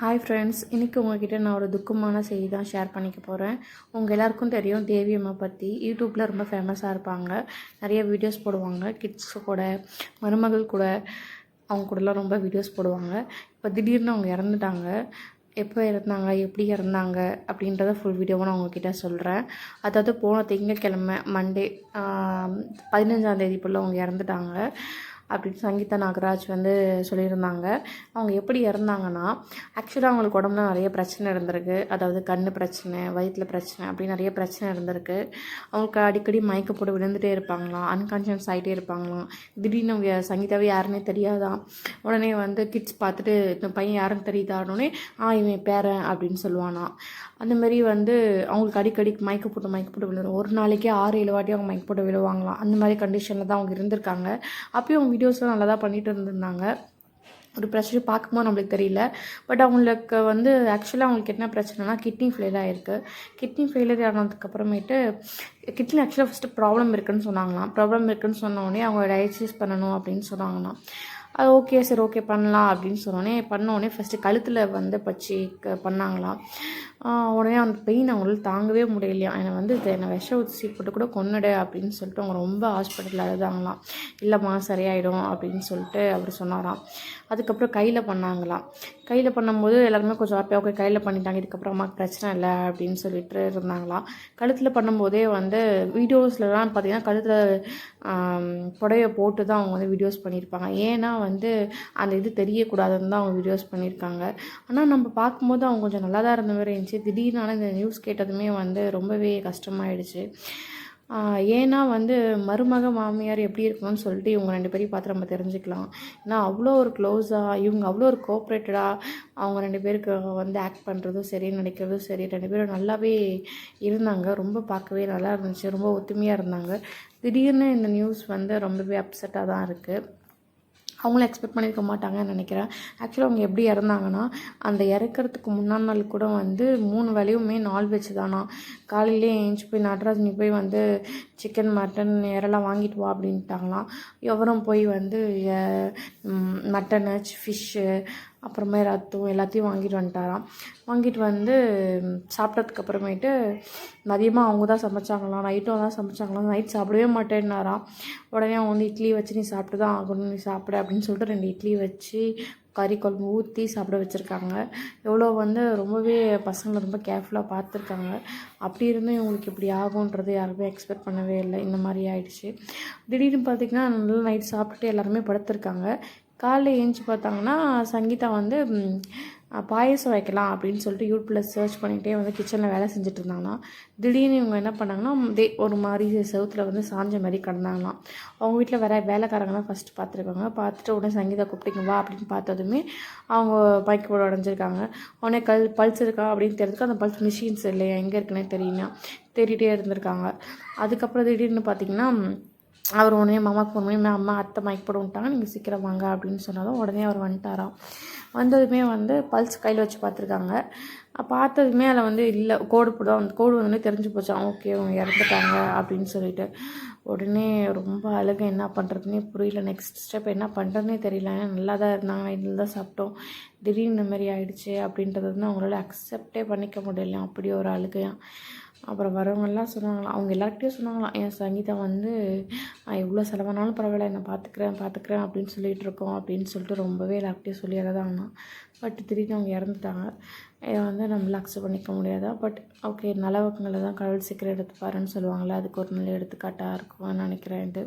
Hi friends இன்றைக்கி உங்ககிட்ட நான் ஒரு துக்கமான செய்தி தான் ஷேர் பண்ணிக்க போகிறேன் உங்கள் எல்லாருக்கும் தெரியும் தேவி அம்மா பற்றி யூடியூப்பில் ரொம்ப ஃபேமஸாக இருப்பாங்க. நிறைய வீடியோஸ் போடுவாங்க. கிட்ஸ் கூட மருமகள் கூட அவங்க கூடலாம் ரொம்ப வீடியோஸ் போடுவாங்க. இப்போ திடீர்னு அவங்க இறந்துட்டாங்க. எப்போ இறந்தாங்க எப்படி இறந்தாங்க அப்படின்றத ஃபுல் வீடியோவை நான் உங்ககிட்ட சொல்கிறேன் அதாவது போன திங்கக்கிழமை மண்டே பதினஞ்சாம் தேதி போல் அவங்க இறந்துட்டாங்க. அப்படின்னு சங்கீதா நாகராஜ் வந்து சொல்லியிருந்தாங்க. அவங்க எப்படி இறந்தாங்கன்னா ஆக்சுவலாக அவங்களுக்கு உடம்புல நிறைய பிரச்சனை இருந்திருக்கு. அதாவது கண் பிரச்சனை வயிற்றில் பிரச்சனை அப்படி நிறைய பிரச்சனை இருந்திருக்கு. அவங்களுக்கு அடிக்கடி மயக்க போட்டு விழுந்துகிட்டே இருப்பாங்களாம் அன்கான்ஷியஸ் ஆகிட்டே இருப்பாங்களாம். திடீர்னு அவங்க சங்கீதாவே யாருன்னே தெரியாதான் உடனே வந்து கிட்ஸ் பார்த்துட்டு இந்த பையன் யாருன்னு தெரியுதானோடனே ஆ இவன் பேரன் அப்படின்னு சொல்லுவானா அந்தமாரி வந்து அவங்களுக்கு அடிக்கடி மயக்க போட்டு மயக்க போட்டு விழுவும் ஒரு நாளைக்கே ஆறு ஏழு வாட்டி அவங்க மயக்க போட்டு விழுவாங்களாம். அந்த மாதிரி கண்டிஷனில் தான் அவங்க இருந்திருக்காங்க. அப்பயும் அவங்க வீடியோஸ்லாம் நல்லா தான் பண்ணிட்டு இருந்திருந்தாங்க ஒரு பிரச்சனை பார்க்கும்போது நம்மளுக்கு தெரியல. பட் அவங்களுக்கு வந்து ஆக்சுவலாக அவங்களுக்கு என்ன பிரச்சனைனா கிட்னி ஃபெயிலியர் ஆகிருக்கு கிட்னி ஃபெயிலியர் ஆனதுக்கப்புறமேட்டு கிட்னி ஆக்சுவலாக ஃபஸ்ட்டு ப்ராப்ளம் இருக்குதுன்னு சொன்னாங்களாம். ப்ராப்ளம் இருக்குன்னு சொன்னோடனே அவங்க டயசிஸ் பண்ணணும் அப்படின்னு சொன்னாங்களாம். அது ஓகே சரி ஓகே பண்ணலாம் அப்படின்னு சொன்னோடனே பண்ணோடனே ஃபஸ்ட்டு கழுத்தில் வந்து பச்சி க பண்ணாங்களாம். உடனே அந்த பெயின் அவங்களால தாங்கவே முடியலையா? என்னை வந்து இது என்னை விஷ ஊசி போட்டு கூட கொன்னுடு அப்படின்னு சொல்லிட்டு அவங்க ரொம்ப ஹாஸ்பிட்டலில் அழுதாங்களாம். இல்லைம்மா சரியாயிடும் அப்படின்னு சொல்லிட்டு அவர் சொன்னாராம். அதுக்கப்புறம் கையில் பண்ணாங்களாம். கையில் பண்ணும்போது எல்லாருமே கொஞ்சம் ஹாப்பியாக ஓகே கையில் பண்ணிட்டாங்க இதுக்கப்புறம் அம்மாவுக்கு பிரச்சனை இல்லை அப்படின்னு சொல்லிட்டு இருந்தாங்களாம். கழுத்தில் பண்ணும்போதே வந்து வீடியோஸ்லலாம் பார்த்தீங்கன்னா கழுத்தில் புடவைய போட்டு தான் அவங்க வந்து வீடியோஸ் பண்ணியிருப்பாங்க. ஏன்னா வந்து அந்த இது தெரியக்கூடாதுன்னு தான் அவங்க வீடியோஸ் பண்ணியிருக்காங்க. ஆனால் நம்ம பார்க்கும்போது அவங்க கொஞ்சம் நல்லா தான் இருந்த மாதிரி இருந்துச்சு. திடீர்னு இந்த நியூஸ் கேட்டதுமே வந்து ரொம்பவே கஷ்டமாயிடுச்சு. ஏன்னா வந்து மருமக மாமியார் எப்படி இருக்கணும்னு சொல்லிட்டு இவங்க ரெண்டு பேரையும் பார்த்து நம்ம தெரிஞ்சுக்கலாம். ஏன்னா அவ்வளோ ஒரு க்ளோஸாக இவங்க அவ்வளோ ஒரு கோஆப்ரேட்டடாக அவங்க ரெண்டு பேருக்கு வந்து ஆக்ட் பண்ணுறதும் சரி நடிக்கிறதும் சரி ரெண்டு பேரும் நல்லாவே இருந்தாங்க. ரொம்ப பார்க்கவே நல்லா இருந்துச்சு. ரொம்ப ஒத்துமையாக இருந்தாங்க. திடீர்னு இந்த நியூஸ் வந்து ரொம்பவே அப்செட்டாக தான் இருக்குது அவங்களும் எக்ஸ்பெக்ட் பண்ணியிருக்க மாட்டாங்கன்னு நினைக்கிறேன். ஆக்சுவலாக அவங்க எப்படி இறந்தாங்கன்னா அந்த இறக்கிறதுக்கு முன்னாள் நாள் கூட வந்து மூணு வேலையுமே நாள் தானா காலையிலே ஏஞ்சி போய் நடராஜனி போய் வந்து சிக்கன் மட்டன் இறலாம் வாங்கிட்டு வா அப்படின்ட்டாங்களாம். எவரும் போய் வந்து மட்டனு ஃபிஷ்ஷு அப்புறமே ரத்தம் எல்லாத்தையும் வாங்கிட்டு வந்துட்டாராம். வாங்கிட்டு வந்து சாப்பிட்டதுக்கு அப்புறமேட்டு மதியமாக அவங்க தான் சமைச்சாங்களாம். நைட்டும் தான் சமைச்சாங்களாம். நைட் சாப்பிடவே மாட்டேன்னாராம். உடனே அவங்க வந்து இட்லி வச்சு நீ சாப்பிட்டு தான் ஆகணும். நீ சாப்பிட அப்படின்னு சொல்லிட்டு ரெண்டு இட்லி வச்சு கறி குழம்பு ஊற்றி சாப்பிட வச்சுருக்காங்க. எவ்வளோ வந்து ரொம்பவே பசங்களை ரொம்ப கேர்ஃபுல்லாக பார்த்துருக்காங்க. அப்படி இருந்தும் இவங்களுக்கு இப்படி ஆகுன்றது யாருமே எக்ஸ்பெக்ட் பண்ணவே இல்லை. இந்த மாதிரி ஆயிடுச்சு. திடீர்னு பார்த்திங்கன்னா நல்லா நைட் சாப்பிட்டுட்டு எல்லாருமே படுத்திருக்காங்க. காலைல ஏஞ்சி பார்த்தாங்கன்னா சங்கீதா வந்து பாயசம் வைக்கலாம் அப்படின்னு சொல்லிட்டு யூடியூப்பில் சர்ச் பண்ணிகிட்டே வந்து கிச்சனில் வேலை செஞ்சுட்டு இருந்தாங்கன்னா திடீர்னு இவங்க என்ன பண்ணாங்கன்னா தே ஒரு மாதிரி செவத்தில் வந்து சாஞ்ச மாதிரி கிடந்தாங்களாம். அவங்க வீட்டில் வேற வேலைக்காரங்களாம் ஃபஸ்ட்டு பார்த்துருக்காங்க. பார்த்துட்டு உடனே சங்கீதா கூப்பிட்டீங்க வா அப்படின்னு பார்த்ததுமே அவங்க பைக்கு போட உடஞ்சிருக்காங்க உடனே கல் பல்ஸ் இருக்கா? அப்படின்னு தெரிஞ்சுக்க அந்த பல்ஸ் மிஷின்ஸ் இல்லையா எங்கே இருக்குன்னே தெரியல தேடிட்டே இருந்திருக்காங்க. அதுக்கப்புறம் திடீர்னு பார்த்தீங்கன்னா அவர் உடனே மாமாவுக்கு ஃபோன் பண்ணி அம்மா அத்தை மைக் போட விட்டாங்க நீங்கள் சீக்கிரம் வாங்க அப்படின்னு சொன்னாலும் உடனே அவர் வந்துட்டாராம். வந்ததுமே வந்து பல்ஸ் கையில் வச்சு பார்த்துருக்காங்க. பார்த்ததுமே அதில் வந்து இல்லை கோடு போடுவோம் அந்த கோடு வந்து தெரிஞ்சு போச்சான் ஓகே அவங்க இறந்துட்டாங்க அப்படின்னு சொல்லிட்டு. உடனே ரொம்ப அழுக என்ன பண்ணுறதுனே புரியல. நெக்ஸ்ட் ஸ்டெப் என்ன பண்ணுறதுனே தெரியல. நல்லா தான் இருந்தாங்க. இதில் தான் சாப்பிட்டோம். திடீர்னு இந்த மாதிரி ஆயிடுச்சு அப்படின்றது வந்து அவங்களால அக்செப்டே பண்ணிக்க முடியல அப்படி ஒரு அழுகையாக அப்புறம் வரவங்கெல்லாம் சொன்னாங்களாம். அவங்க எல்லாருக்கிட்டையும் சொன்னாங்களாம் என் சங்கீதா வந்து எவ்வளோ செலவானாலும் பரவாயில்ல என்னை பார்த்துக்கிறேன் பார்த்துக்கிறேன் அப்படின்னு சொல்லிகிட்டு இருக்கோம் அப்படின்னு சொல்லிட்டு ரொம்பவே எல்லாருக்கிட்டையும் சொல்லி அழதாங்கண்ணா பட் திடீர்னு அவங்க இறந்துட்டாங்க. இதை வந்து நம்மளால் அக்செப்ட் பண்ணிக்க முடியாதா? பட் ஓகே நல்லவங்களை தான் கடவுள் சீக்கிரம் எடுத்துப்பாருன்னு சொல்லுவாங்களே அதுக்கு ஒரு நல்ல எடுத்துக்காட்டாக இருக்கும்னு நினைக்கிறேன் இது